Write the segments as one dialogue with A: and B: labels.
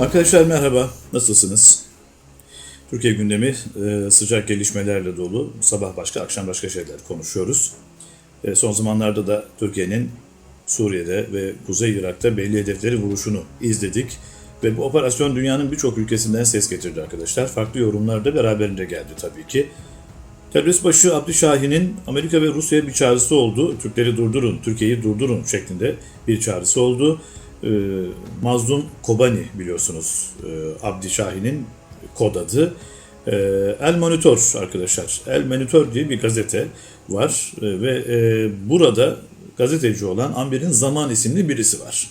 A: Arkadaşlar merhaba, nasılsınız? Türkiye gündemi e, sıcak gelişmelerle dolu. Sabah başka, akşam başka şeyler konuşuyoruz. E, son zamanlarda da Türkiye'nin Suriye'de ve Kuzey Irak'ta belli hedefleri vuruşunu izledik. Ve bu operasyon dünyanın birçok ülkesinden ses getirdi arkadaşlar. Farklı yorumlar da beraberinde geldi tabii ki. Terörist başı Şahin'in Amerika ve Rusya'ya bir çağrısı oldu. Türkleri durdurun, Türkiye'yi durdurun şeklinde bir çağrısı oldu. Ee, Mazlum Kobani biliyorsunuz ee, Abdi Şahin'in kod adı. Ee, El Monitor arkadaşlar. El Monitor diye bir gazete var Ee, ve e, burada gazeteci olan Amber'in Zaman isimli birisi var.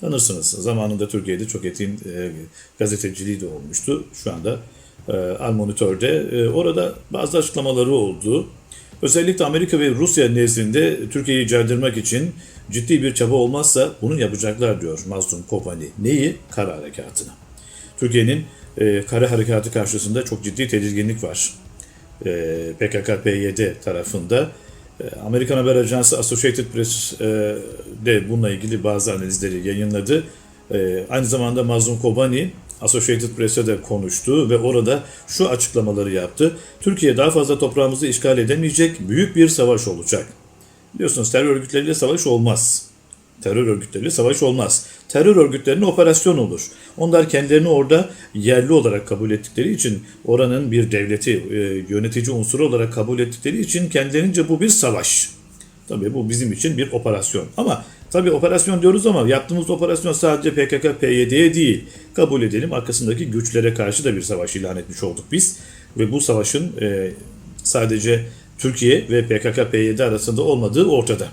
A: Tanırsınız. Zamanında Türkiye'de çok etin e, gazeteciliği de olmuştu. Şu anda e, Al Monitor'de. E, orada bazı açıklamaları oldu. Özellikle Amerika ve Rusya nezdinde Türkiye'yi caydırmak için ciddi bir çaba olmazsa bunu yapacaklar diyor Mazlum Kopani. Neyi? Kara harekatını. Türkiye'nin e, kara harekatı karşısında çok ciddi tedirginlik var. E, PKK-PYD tarafında. E, Amerikan Haber Ajansı Associated Press e, de bununla ilgili bazı analizleri yayınladı. E, aynı zamanda Mazlum Kobani Associated Press'e de konuştu ve orada şu açıklamaları yaptı. Türkiye daha fazla toprağımızı işgal edemeyecek, büyük bir savaş olacak. Biliyorsunuz terör örgütleriyle savaş olmaz. Terör örgütleriyle savaş olmaz. Terör örgütlerinin operasyon olur. Onlar kendilerini orada yerli olarak kabul ettikleri için oranın bir devleti, e, yönetici unsuru olarak kabul ettikleri için kendilerince bu bir savaş. Tabii bu bizim için bir operasyon. Ama tabii operasyon diyoruz ama yaptığımız operasyon sadece PKK, PYD'ye değil. Kabul edelim arkasındaki güçlere karşı da bir savaş ilan etmiş olduk biz. Ve bu savaşın e, sadece Türkiye ve PKK, PYD arasında olmadığı ortada.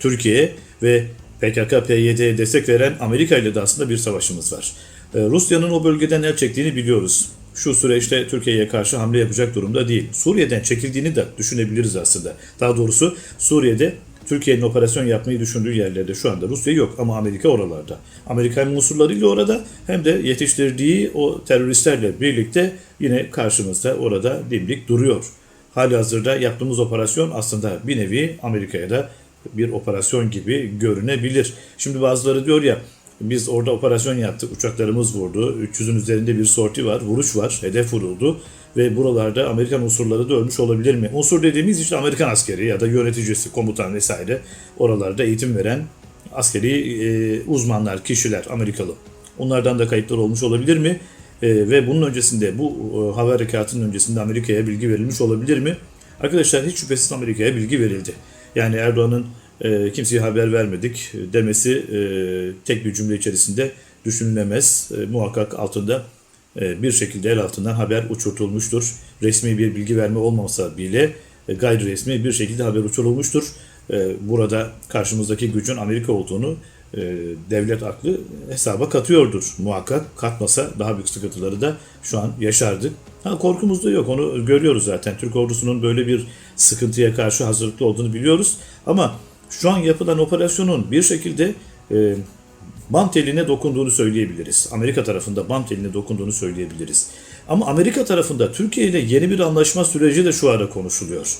A: Türkiye ve PKK, PYD'ye destek veren Amerika ile de aslında bir savaşımız var. Ee, Rusya'nın o bölgeden el çektiğini biliyoruz. Şu süreçte Türkiye'ye karşı hamle yapacak durumda değil. Suriye'den çekildiğini de düşünebiliriz aslında. Daha doğrusu Suriye'de Türkiye'nin operasyon yapmayı düşündüğü yerlerde şu anda Rusya yok ama Amerika oralarda. Amerikan unsurlarıyla orada hem de yetiştirdiği o teröristlerle birlikte yine karşımızda orada dimdik duruyor. Hali hazırda yaptığımız operasyon aslında bir nevi Amerika'ya da bir operasyon gibi görünebilir. Şimdi bazıları diyor ya biz orada operasyon yaptık, uçaklarımız vurdu, 300'ün üzerinde bir sorti var, vuruş var, hedef vuruldu ve buralarda Amerikan unsurları da ölmüş olabilir mi? Unsur dediğimiz işte Amerikan askeri ya da yöneticisi, komutan vesaire oralarda eğitim veren askeri e, uzmanlar, kişiler Amerikalı. Onlardan da kayıplar olmuş olabilir mi? E, ve bunun öncesinde bu e, hava harekatının öncesinde Amerika'ya bilgi verilmiş olabilir mi? Arkadaşlar hiç şüphesiz Amerika'ya bilgi verildi. Yani Erdoğan'ın e, kimseye haber vermedik demesi e, tek bir cümle içerisinde düşünülemez. E, muhakkak altında e, bir şekilde el altından haber uçurtulmuştur. Resmi bir bilgi verme olmasa bile e, gayri resmi bir şekilde haber uçurulmuştur. E, burada karşımızdaki gücün Amerika olduğunu e, devlet aklı hesaba katıyordur muhakkak. Katmasa daha büyük sıkıntıları da şu an yaşardık. Ha, korkumuz da yok onu görüyoruz zaten. Türk ordusunun böyle bir sıkıntıya karşı hazırlıklı olduğunu biliyoruz. Ama şu an yapılan operasyonun bir şekilde e, bam teline dokunduğunu söyleyebiliriz. Amerika tarafında bam teline dokunduğunu söyleyebiliriz. Ama Amerika tarafında Türkiye ile yeni bir anlaşma süreci de şu ara konuşuluyor.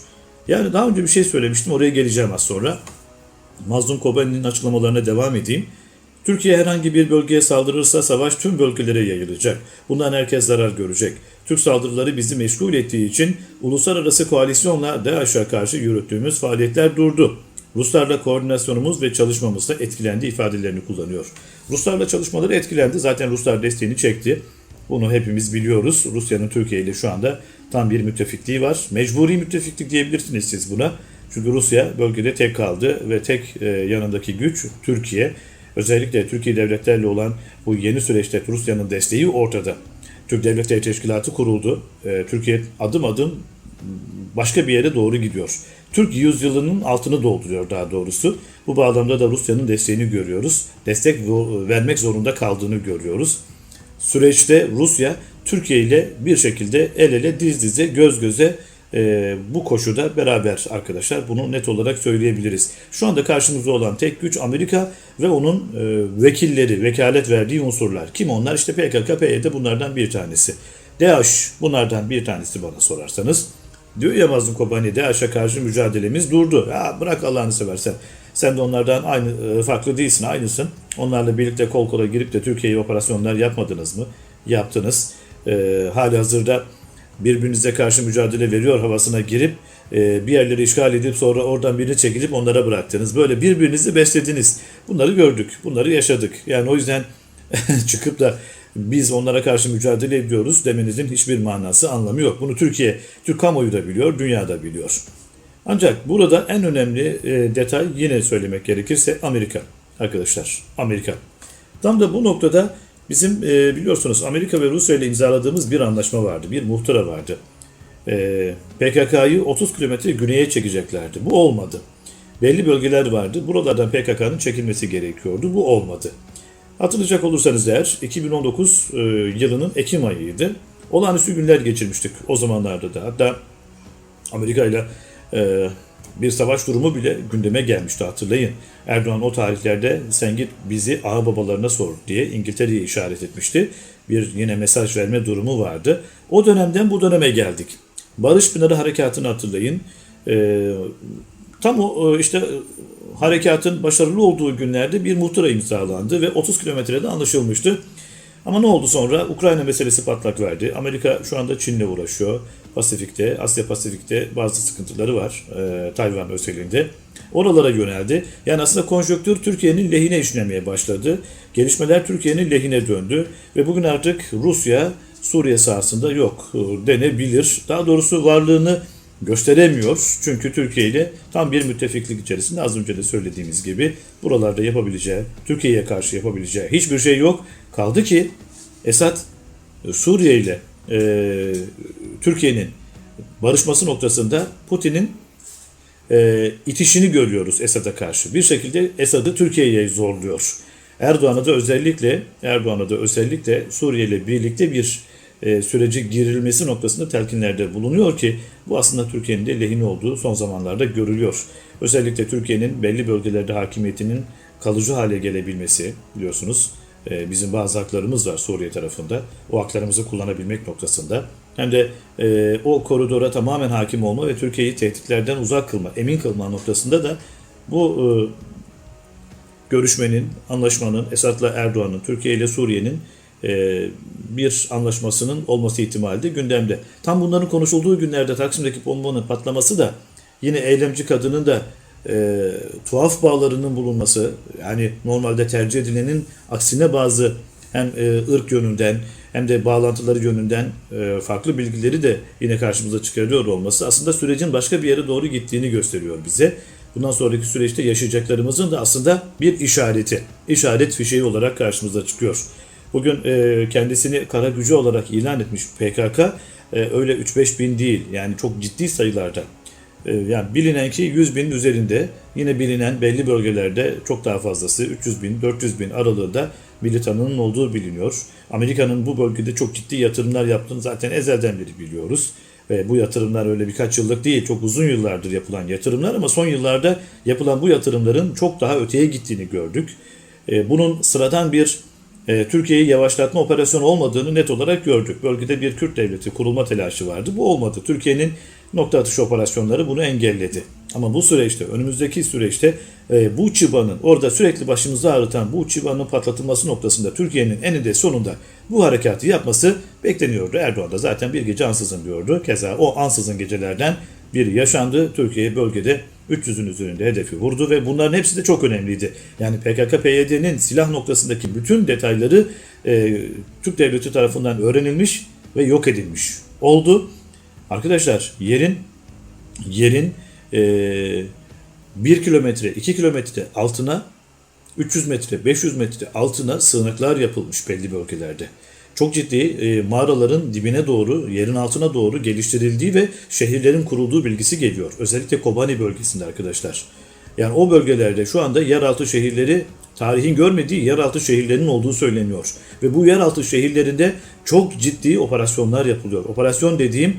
A: Yani daha önce bir şey söylemiştim oraya geleceğim az sonra. Mazlum Kobani'nin açıklamalarına devam edeyim. Türkiye herhangi bir bölgeye saldırırsa savaş tüm bölgelere yayılacak. Bundan herkes zarar görecek. Türk saldırıları bizi meşgul ettiği için uluslararası koalisyonla DAEŞ'e karşı yürüttüğümüz faaliyetler durdu. Ruslarla koordinasyonumuz ve çalışmamız da etkilendi ifadelerini kullanıyor. Ruslarla çalışmaları etkilendi. Zaten Ruslar desteğini çekti. Bunu hepimiz biliyoruz. Rusya'nın Türkiye ile şu anda tam bir müttefikliği var. Mecburi müttefiklik diyebilirsiniz siz buna. Çünkü Rusya bölgede tek kaldı ve tek e, yanındaki güç Türkiye. Özellikle Türkiye devletlerle olan bu yeni süreçte Rusya'nın desteği ortada. Türk Devletleri Teşkilatı kuruldu. E, Türkiye adım adım başka bir yere doğru gidiyor. Türk yüzyılının altını dolduruyor daha doğrusu. Bu bağlamda da Rusya'nın desteğini görüyoruz. Destek vermek zorunda kaldığını görüyoruz. Süreçte Rusya Türkiye ile bir şekilde el ele diz dize göz göze e, bu koşuda beraber arkadaşlar bunu net olarak söyleyebiliriz. Şu anda karşımızda olan tek güç Amerika ve onun e, vekilleri, vekalet verdiği unsurlar. Kim onlar? İşte PKK, PYD bunlardan bir tanesi. DAEŞ bunlardan bir tanesi bana sorarsanız. Diyor ya Mazlum Kobani DAEŞ'e karşı mücadelemiz durdu. Ya bırak Allah'ını seversen. Sen de onlardan aynı e, farklı değilsin, aynısın. Onlarla birlikte kol kola girip de Türkiye'ye operasyonlar yapmadınız mı? Yaptınız. E, hali hazırda birbirinize karşı mücadele veriyor havasına girip e, bir yerleri işgal edip sonra oradan birini çekilip onlara bıraktınız. Böyle birbirinizi beslediniz. Bunları gördük, bunları yaşadık. Yani o yüzden çıkıp da biz onlara karşı mücadele ediyoruz demenizin hiçbir manası, anlamı yok. Bunu Türkiye, Türk kamuoyu da biliyor, dünya da biliyor. Ancak burada en önemli e, detay yine söylemek gerekirse Amerika arkadaşlar. Amerika. Tam da bu noktada bizim e, biliyorsunuz Amerika ve Rusya ile imzaladığımız bir anlaşma vardı. Bir muhtıra vardı. E, PKK'yı 30 kilometre güneye çekeceklerdi. Bu olmadı. Belli bölgeler vardı. Buralardan PKK'nın çekilmesi gerekiyordu. Bu olmadı. Hatırlayacak olursanız eğer 2019 e, yılının Ekim ayıydı. Olağanüstü günler geçirmiştik o zamanlarda da. Hatta Amerika ile e, bir savaş durumu bile gündeme gelmişti hatırlayın. Erdoğan o tarihlerde sen git bizi ağa babalarına sor diye İngiltere'ye işaret etmişti. Bir yine mesaj verme durumu vardı. O dönemden bu döneme geldik. Barış Pınarı Harekatı'nı hatırlayın. E, tam o e, işte harekatın başarılı olduğu günlerde bir muhtıra imzalandı ve 30 kilometrede anlaşılmıştı. Ama ne oldu sonra? Ukrayna meselesi patlak verdi. Amerika şu anda Çin'le uğraşıyor. Pasifik'te, Asya Pasifik'te bazı sıkıntıları var. E, Tayvan özelinde. Oralara yöneldi. Yani aslında konjonktür Türkiye'nin lehine işlemeye başladı. Gelişmeler Türkiye'nin lehine döndü. Ve bugün artık Rusya Suriye sahasında yok e, denebilir. Daha doğrusu varlığını gösteremiyor. Çünkü Türkiye ile tam bir müttefiklik içerisinde az önce de söylediğimiz gibi buralarda yapabileceği, Türkiye'ye karşı yapabileceği hiçbir şey yok. Kaldı ki Esad e, Suriye ile e, Türkiye'nin barışması noktasında Putin'in e, itişini görüyoruz Esad'a karşı. Bir şekilde Esad'ı Türkiye'ye zorluyor. Erdoğan'a da özellikle Erdoğan'a da özellikle Suriye ile birlikte bir e, sürece girilmesi noktasında telkinlerde bulunuyor ki bu aslında Türkiye'nin de lehine olduğu son zamanlarda görülüyor. Özellikle Türkiye'nin belli bölgelerde hakimiyetinin kalıcı hale gelebilmesi biliyorsunuz. e, bizim bazı haklarımız var Suriye tarafında. O haklarımızı kullanabilmek noktasında. Hem de e, o koridora tamamen hakim olma ve Türkiye'yi tehditlerden uzak kılma, emin kılma noktasında da bu e, görüşmenin, anlaşmanın, Esad'la Erdoğan'ın, Türkiye ile Suriye'nin bir anlaşmasının olması ihtimali de gündemde. Tam bunların konuşulduğu günlerde Taksim'deki bombanın patlaması da yine eylemci kadının da e, tuhaf bağlarının bulunması yani normalde tercih edilenin aksine bazı hem e, ırk yönünden hem de bağlantıları yönünden e, farklı bilgileri de yine karşımıza çıkarıyor olması aslında sürecin başka bir yere doğru gittiğini gösteriyor bize. Bundan sonraki süreçte yaşayacaklarımızın da aslında bir işareti, işaret fişeği olarak karşımıza çıkıyor. Bugün e, kendisini kara gücü olarak ilan etmiş PKK e, öyle 3-5 bin değil yani çok ciddi sayılarda. E, yani bilinen ki 100 binin üzerinde yine bilinen belli bölgelerde çok daha fazlası 300 bin 400 bin aralığında militanının olduğu biliniyor. Amerika'nın bu bölgede çok ciddi yatırımlar yaptığını zaten ezelden beri biliyoruz. Ve bu yatırımlar öyle birkaç yıllık değil, çok uzun yıllardır yapılan yatırımlar ama son yıllarda yapılan bu yatırımların çok daha öteye gittiğini gördük. E, Bunun sıradan bir e, Türkiye'yi yavaşlatma operasyonu olmadığını net olarak gördük. Bölgede bir Kürt devleti kurulma telaşı vardı. Bu olmadı. Türkiye'nin nokta atışı operasyonları bunu engelledi. Ama bu süreçte, önümüzdeki süreçte e, bu çıbanın, orada sürekli başımızı ağrıtan bu çıbanın patlatılması noktasında Türkiye'nin eninde sonunda bu harekatı yapması bekleniyordu. Erdoğan da zaten bir gece ansızın diyordu. Keza o ansızın gecelerden biri yaşandı. Türkiye bölgede 300'ün üzerinde hedefi vurdu ve bunların hepsi de çok önemliydi. Yani PKK-PYD'nin silah noktasındaki bütün detayları e, Türk Devleti tarafından öğrenilmiş ve yok edilmiş oldu. Arkadaşlar yerin yerin e, 1 kilometre, 2 kilometre altına 300 metre, 500 metre altına sığınaklar yapılmış belli bölgelerde. Çok ciddi e, mağaraların dibine doğru, yerin altına doğru geliştirildiği ve şehirlerin kurulduğu bilgisi geliyor. Özellikle Kobani bölgesinde arkadaşlar. Yani o bölgelerde şu anda yeraltı şehirleri tarihin görmediği yeraltı şehirlerinin olduğu söyleniyor. Ve bu yeraltı şehirlerinde çok ciddi operasyonlar yapılıyor. Operasyon dediğim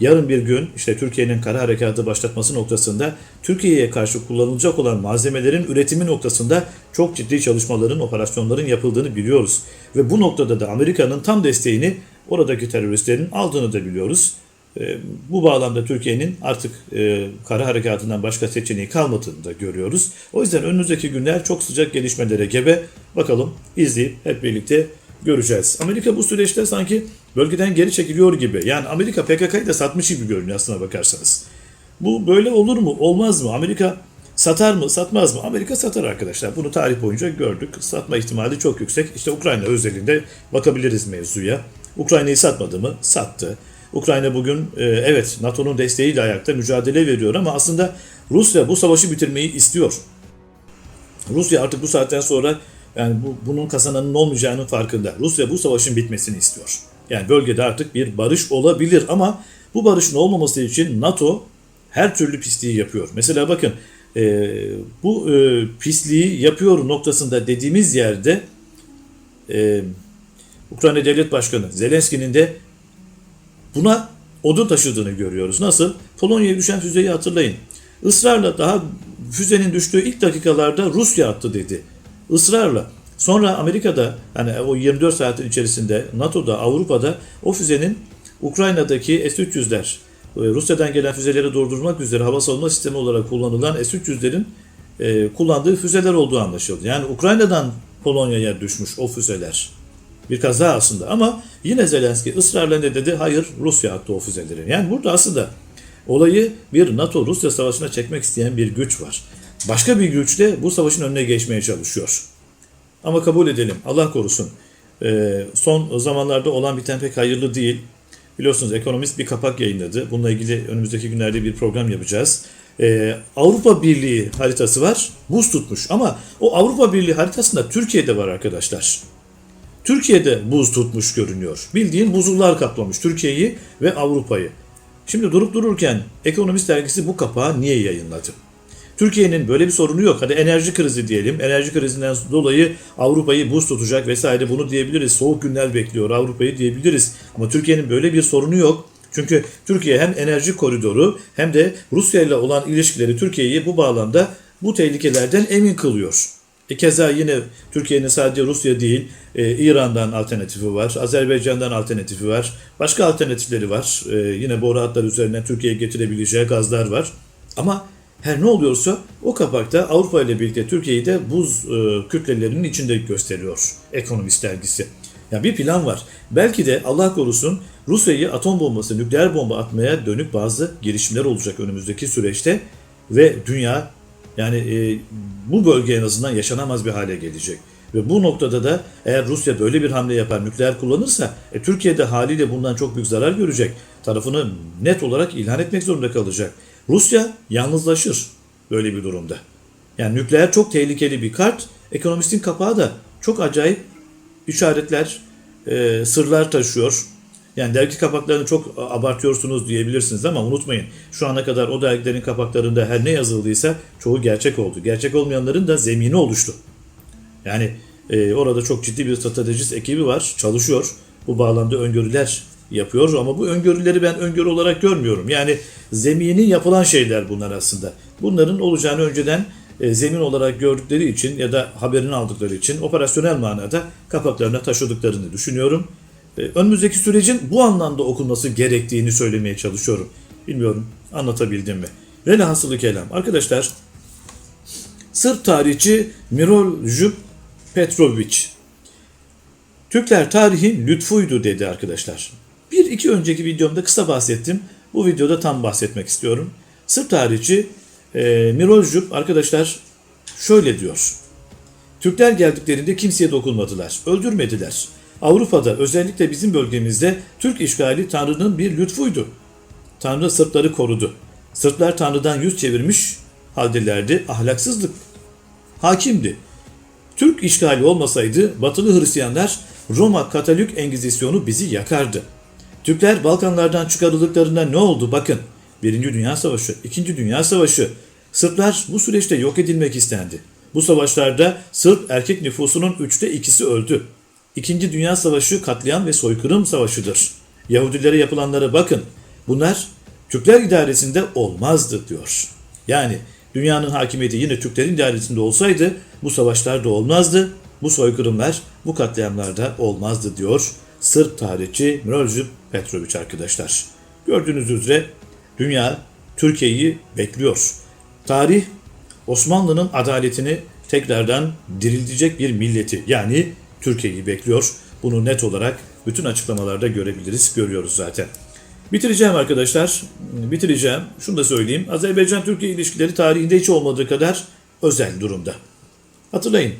A: yarın bir gün işte Türkiye'nin kara harekatı başlatması noktasında Türkiye'ye karşı kullanılacak olan malzemelerin üretimi noktasında çok ciddi çalışmaların, operasyonların yapıldığını biliyoruz. Ve bu noktada da Amerika'nın tam desteğini oradaki teröristlerin aldığını da biliyoruz. E, bu bağlamda Türkiye'nin artık e, kara harekatından başka seçeneği kalmadığını da görüyoruz. O yüzden önümüzdeki günler çok sıcak gelişmelere gebe. Bakalım izleyip hep birlikte göreceğiz. Amerika bu süreçte sanki bölgeden geri çekiliyor gibi. Yani Amerika PKK'yı da satmış gibi görünüyor aslına bakarsanız. Bu böyle olur mu? Olmaz mı? Amerika satar mı? Satmaz mı? Amerika satar arkadaşlar. Bunu tarih boyunca gördük. Satma ihtimali çok yüksek. İşte Ukrayna özelinde bakabiliriz mevzuya. Ukrayna'yı satmadı mı? Sattı. Ukrayna bugün e, evet NATO'nun desteğiyle ayakta mücadele veriyor ama aslında Rusya bu savaşı bitirmeyi istiyor. Rusya artık bu saatten sonra yani bu, bunun kazananın olmayacağının farkında. Rusya bu savaşın bitmesini istiyor. Yani bölgede artık bir barış olabilir ama bu barışın olmaması için NATO her türlü pisliği yapıyor. Mesela bakın e, bu e, pisliği yapıyor noktasında dediğimiz yerde e, Ukrayna Devlet Başkanı Zelenski'nin de buna odun taşıdığını görüyoruz. Nasıl? Polonya'ya düşen füzeyi hatırlayın. Israrla daha füzenin düştüğü ilk dakikalarda Rusya attı dedi. Israrla. Sonra Amerika'da hani o 24 saatin içerisinde NATO'da, Avrupa'da o füzenin Ukrayna'daki S-300'ler, e, Rusya'dan gelen füzeleri durdurmak üzere hava savunma sistemi olarak kullanılan S-300'lerin e, kullandığı füzeler olduğu anlaşıldı. Yani Ukrayna'dan Polonya'ya düşmüş o füzeler. Bir kaza aslında ama yine Zelenski ısrarla ne dedi? Hayır Rusya attı o füzeleri. Yani burada aslında olayı bir NATO-Rusya savaşına çekmek isteyen bir güç var. Başka bir güç de bu savaşın önüne geçmeye çalışıyor. Ama kabul edelim Allah korusun. Ee, son zamanlarda olan biten pek hayırlı değil. Biliyorsunuz ekonomist bir kapak yayınladı. Bununla ilgili önümüzdeki günlerde bir program yapacağız. Ee, Avrupa Birliği haritası var. Buz tutmuş ama o Avrupa Birliği haritasında Türkiye'de var arkadaşlar. Türkiye'de buz tutmuş görünüyor. Bildiğin buzullar kaplamış Türkiye'yi ve Avrupa'yı. Şimdi durup dururken Ekonomist dergisi bu kapağı niye yayınladı? Türkiye'nin böyle bir sorunu yok. Hadi enerji krizi diyelim. Enerji krizinden dolayı Avrupa'yı buz tutacak vesaire bunu diyebiliriz. Soğuk günler bekliyor Avrupa'yı diyebiliriz. Ama Türkiye'nin böyle bir sorunu yok. Çünkü Türkiye hem enerji koridoru hem de Rusya ile olan ilişkileri Türkiye'yi bu bağlamda bu tehlikelerden emin kılıyor. E keza yine Türkiye'nin sadece Rusya değil, e, İran'dan alternatifi var, Azerbaycan'dan alternatifi var, başka alternatifleri var. E, yine boru hatları üzerinden Türkiye'ye getirebileceği gazlar var. Ama her ne oluyorsa o kapakta Avrupa ile birlikte Türkiye'yi de buz e, kütlelerinin içinde gösteriyor Ekonomist dergisi. Ya bir plan var. Belki de Allah korusun Rusya'yı atom bombası, nükleer bomba atmaya dönük bazı girişimler olacak önümüzdeki süreçte ve dünya yani e, bu bölge en azından yaşanamaz bir hale gelecek. Ve bu noktada da eğer Rusya böyle bir hamle yapar, nükleer kullanırsa e, Türkiye de haliyle bundan çok büyük zarar görecek. Tarafını net olarak ilan etmek zorunda kalacak. Rusya yalnızlaşır böyle bir durumda. Yani nükleer çok tehlikeli bir kart. Ekonomistin kapağı da çok acayip işaretler, e, sırlar taşıyor. Yani dergi kapaklarını çok abartıyorsunuz diyebilirsiniz ama unutmayın şu ana kadar o dergilerin kapaklarında her ne yazıldıysa çoğu gerçek oldu. Gerçek olmayanların da zemini oluştu. Yani e, orada çok ciddi bir stratejist ekibi var, çalışıyor. Bu bağlamda öngörüler yapıyor ama bu öngörüleri ben öngörü olarak görmüyorum. Yani zeminin yapılan şeyler bunlar aslında. Bunların olacağını önceden e, zemin olarak gördükleri için ya da haberini aldıkları için operasyonel manada kapaklarına taşıdıklarını düşünüyorum. E, önümüzdeki sürecin bu anlamda okunması gerektiğini söylemeye çalışıyorum. Bilmiyorum anlatabildim mi? Velhasılı kelam. Arkadaşlar Sırp tarihçi Mirol Jup Petrovic Türkler tarihin lütfuydu dedi arkadaşlar. Bir iki önceki videomda kısa bahsettim. Bu videoda tam bahsetmek istiyorum. Sırp tarihçi e, Mirol Jup arkadaşlar şöyle diyor. Türkler geldiklerinde kimseye dokunmadılar, öldürmediler. Avrupa'da özellikle bizim bölgemizde Türk işgali Tanrı'nın bir lütfuydu. Tanrı Sırpları korudu. Sırplar Tanrı'dan yüz çevirmiş haldelerdi. Ahlaksızlık hakimdi. Türk işgali olmasaydı batılı Hristiyanlar Roma Katolik Engizisyonu bizi yakardı. Türkler Balkanlardan çıkarıldıklarında ne oldu bakın. Birinci Dünya Savaşı, İkinci Dünya Savaşı. Sırplar bu süreçte yok edilmek istendi. Bu savaşlarda Sırp erkek nüfusunun üçte ikisi öldü. İkinci Dünya Savaşı katliam ve soykırım savaşıdır. Yahudilere yapılanlara bakın. Bunlar Türkler idaresinde olmazdı diyor. Yani dünyanın hakimiyeti yine Türklerin idaresinde olsaydı bu savaşlar da olmazdı. Bu soykırımlar, bu katliamlar da olmazdı diyor Sırp tarihçi Miroljup Petrovic arkadaşlar. Gördüğünüz üzere dünya Türkiye'yi bekliyor. Tarih Osmanlı'nın adaletini tekrardan diriltecek bir milleti yani Türkiye'yi bekliyor. Bunu net olarak bütün açıklamalarda görebiliriz, görüyoruz zaten. Bitireceğim arkadaşlar, bitireceğim. Şunu da söyleyeyim. Azerbaycan-Türkiye ilişkileri tarihinde hiç olmadığı kadar özel durumda. Hatırlayın,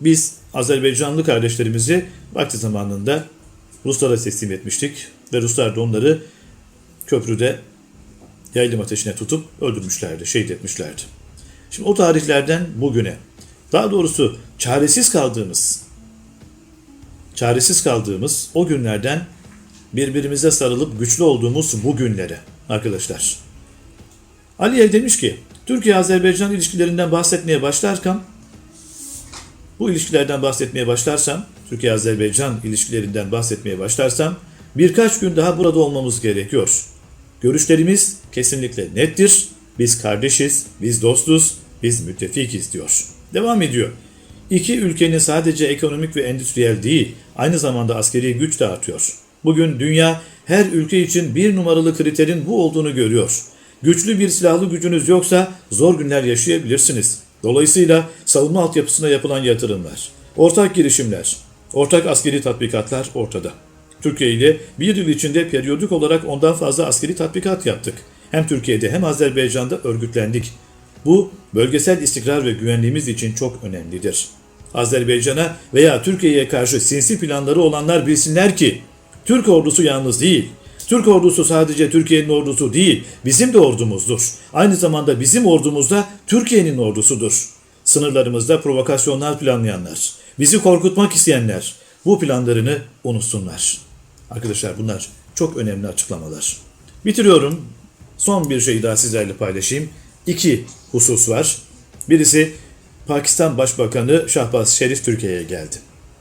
A: biz Azerbaycanlı kardeşlerimizi vakti zamanında Ruslara teslim etmiştik ve Ruslar da onları köprüde yaylım ateşine tutup öldürmüşlerdi, şehit etmişlerdi. Şimdi o tarihlerden bugüne, daha doğrusu çaresiz kaldığımız, çaresiz kaldığımız o günlerden birbirimize sarılıp güçlü olduğumuz bu günlere arkadaşlar. Aliyev demiş ki, Türkiye-Azerbaycan ilişkilerinden bahsetmeye başlarken, bu ilişkilerden bahsetmeye başlarsam, Türkiye-Azerbaycan ilişkilerinden bahsetmeye başlarsam, birkaç gün daha burada olmamız gerekiyor. Görüşlerimiz kesinlikle nettir. Biz kardeşiz, biz dostuz, biz müttefikiz diyor. Devam ediyor. İki ülkenin sadece ekonomik ve endüstriyel değil, aynı zamanda askeri güç de artıyor. Bugün dünya her ülke için bir numaralı kriterin bu olduğunu görüyor. Güçlü bir silahlı gücünüz yoksa zor günler yaşayabilirsiniz. Dolayısıyla savunma altyapısına yapılan yatırımlar, ortak girişimler, ortak askeri tatbikatlar ortada. Türkiye ile bir yıl içinde periyodik olarak ondan fazla askeri tatbikat yaptık. Hem Türkiye'de hem Azerbaycan'da örgütlendik. Bu bölgesel istikrar ve güvenliğimiz için çok önemlidir. Azerbaycan'a veya Türkiye'ye karşı sinsi planları olanlar bilsinler ki Türk ordusu yalnız değil. Türk ordusu sadece Türkiye'nin ordusu değil, bizim de ordumuzdur. Aynı zamanda bizim ordumuz da Türkiye'nin ordusudur. Sınırlarımızda provokasyonlar planlayanlar, bizi korkutmak isteyenler bu planlarını unutsunlar. Arkadaşlar bunlar çok önemli açıklamalar. Bitiriyorum. Son bir şey daha sizlerle paylaşayım. İki husus var. Birisi Pakistan Başbakanı Şahbaz Şerif Türkiye'ye geldi.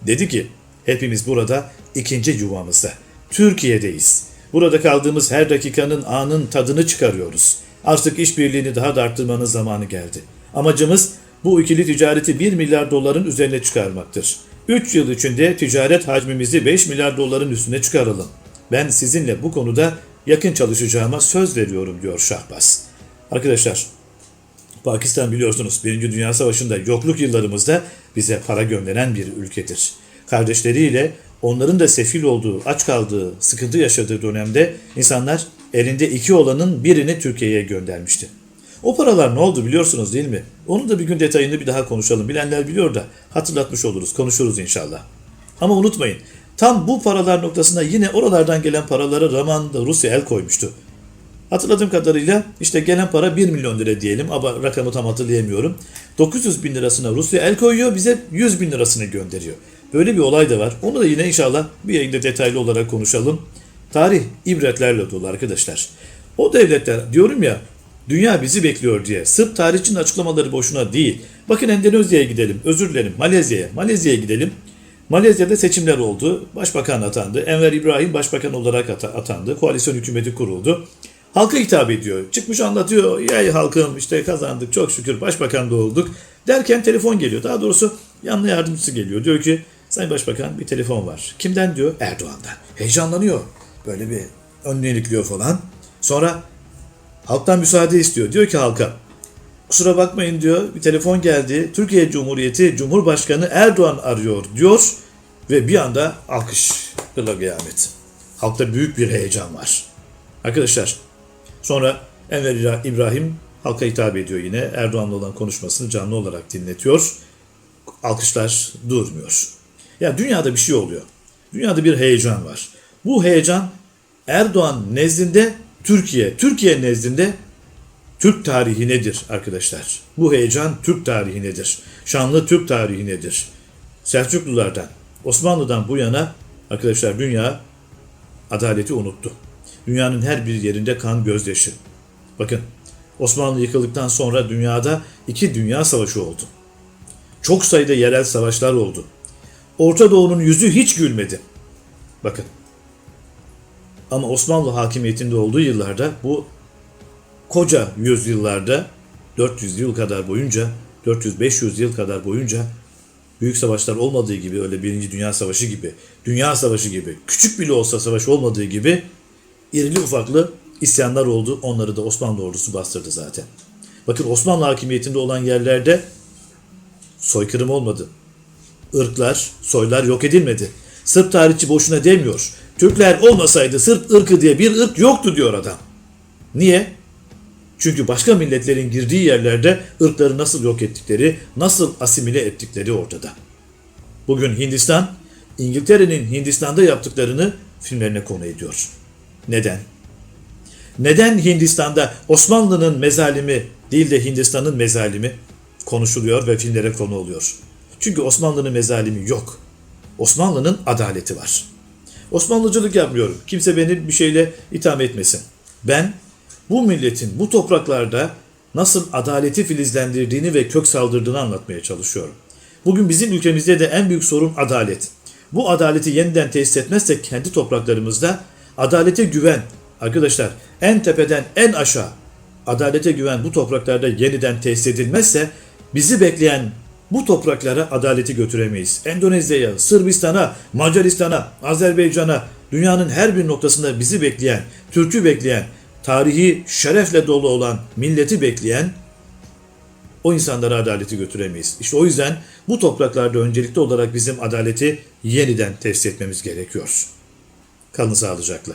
A: Dedi ki hepimiz burada ikinci yuvamızda. Türkiye'deyiz. Burada kaldığımız her dakikanın anın tadını çıkarıyoruz. Artık işbirliğini daha da arttırmanın zamanı geldi. Amacımız bu ikili ticareti 1 milyar doların üzerine çıkarmaktır. 3 yıl içinde ticaret hacmimizi 5 milyar doların üstüne çıkaralım. Ben sizinle bu konuda yakın çalışacağıma söz veriyorum diyor Şahbaz. Arkadaşlar Pakistan biliyorsunuz Birinci Dünya Savaşı'nda yokluk yıllarımızda bize para gönderen bir ülkedir. Kardeşleriyle onların da sefil olduğu, aç kaldığı, sıkıntı yaşadığı dönemde insanlar elinde iki olanın birini Türkiye'ye göndermişti. O paralar ne oldu biliyorsunuz değil mi? Onun da bir gün detayını bir daha konuşalım. Bilenler biliyor da hatırlatmış oluruz, konuşuruz inşallah. Ama unutmayın, tam bu paralar noktasında yine oralardan gelen paralara zamanında Rusya el koymuştu. Hatırladığım kadarıyla işte gelen para 1 milyon lira diyelim ama rakamı tam hatırlayamıyorum. 900 bin lirasına Rusya el koyuyor bize 100 bin lirasını gönderiyor. Böyle bir olay da var. Onu da yine inşallah bir yayında detaylı olarak konuşalım. Tarih ibretlerle dolu arkadaşlar. O devletler diyorum ya dünya bizi bekliyor diye. Sırp tarihçinin açıklamaları boşuna değil. Bakın Endonezya'ya gidelim. Özür dilerim. Malezya'ya. Malezya'ya gidelim. Malezya'da seçimler oldu. Başbakan atandı. Enver İbrahim başbakan olarak atandı. Koalisyon hükümeti kuruldu. Halka hitap ediyor. Çıkmış anlatıyor. Yay halkım işte kazandık çok şükür başbakan da olduk. Derken telefon geliyor. Daha doğrusu yanlı yardımcısı geliyor. Diyor ki Sayın Başbakan bir telefon var. Kimden diyor? Erdoğan'dan. Heyecanlanıyor. Böyle bir önüne ilikliyor falan. Sonra halktan müsaade istiyor. Diyor ki halka kusura bakmayın diyor bir telefon geldi. Türkiye Cumhuriyeti Cumhurbaşkanı Erdoğan arıyor diyor. Ve bir anda alkış. Kıla kıyamet. Halkta büyük bir heyecan var. Arkadaşlar sonra Enver İbrahim halka hitap ediyor yine. Erdoğan'la olan konuşmasını canlı olarak dinletiyor. Alkışlar durmuyor. Ya dünyada bir şey oluyor. Dünyada bir heyecan var. Bu heyecan Erdoğan nezdinde Türkiye, Türkiye nezdinde Türk tarihi nedir arkadaşlar? Bu heyecan Türk tarihi nedir? Şanlı Türk tarihi nedir? Selçuklulardan, Osmanlı'dan bu yana arkadaşlar dünya adaleti unuttu. Dünyanın her bir yerinde kan gözyaşı. Bakın Osmanlı yıkıldıktan sonra dünyada iki dünya savaşı oldu. Çok sayıda yerel savaşlar oldu. Orta Doğu'nun yüzü hiç gülmedi. Bakın. Ama Osmanlı hakimiyetinde olduğu yıllarda bu koca yüzyıllarda 400 yıl kadar boyunca 400-500 yıl kadar boyunca büyük savaşlar olmadığı gibi öyle Birinci Dünya Savaşı gibi, Dünya Savaşı gibi, küçük bile olsa savaş olmadığı gibi irili ufaklı isyanlar oldu. Onları da Osmanlı ordusu bastırdı zaten. Bakın Osmanlı hakimiyetinde olan yerlerde soykırım olmadı. Irklar, soylar yok edilmedi. Sırp tarihçi boşuna demiyor. Türkler olmasaydı Sırp ırkı diye bir ırk yoktu diyor adam. Niye? Çünkü başka milletlerin girdiği yerlerde ırkları nasıl yok ettikleri, nasıl asimile ettikleri ortada. Bugün Hindistan, İngiltere'nin Hindistan'da yaptıklarını filmlerine konu ediyor. Neden? Neden Hindistan'da Osmanlı'nın mezalimi değil de Hindistan'ın mezalimi konuşuluyor ve filmlere konu oluyor? Çünkü Osmanlı'nın mezalimi yok. Osmanlı'nın adaleti var. Osmanlıcılık yapmıyorum. Kimse beni bir şeyle itham etmesin. Ben bu milletin bu topraklarda nasıl adaleti filizlendirdiğini ve kök saldırdığını anlatmaya çalışıyorum. Bugün bizim ülkemizde de en büyük sorun adalet. Bu adaleti yeniden tesis etmezsek kendi topraklarımızda adalete güven, arkadaşlar en tepeden en aşağı adalete güven bu topraklarda yeniden tesis edilmezse bizi bekleyen bu topraklara adaleti götüremeyiz. Endonezya'ya, Sırbistan'a, Macaristan'a, Azerbaycan'a, dünyanın her bir noktasında bizi bekleyen, Türk'ü bekleyen, tarihi şerefle dolu olan milleti bekleyen o insanlara adaleti götüremeyiz. İşte o yüzden bu topraklarda öncelikli olarak bizim adaleti yeniden tesis etmemiz gerekiyor. Kalın sağlıcakla.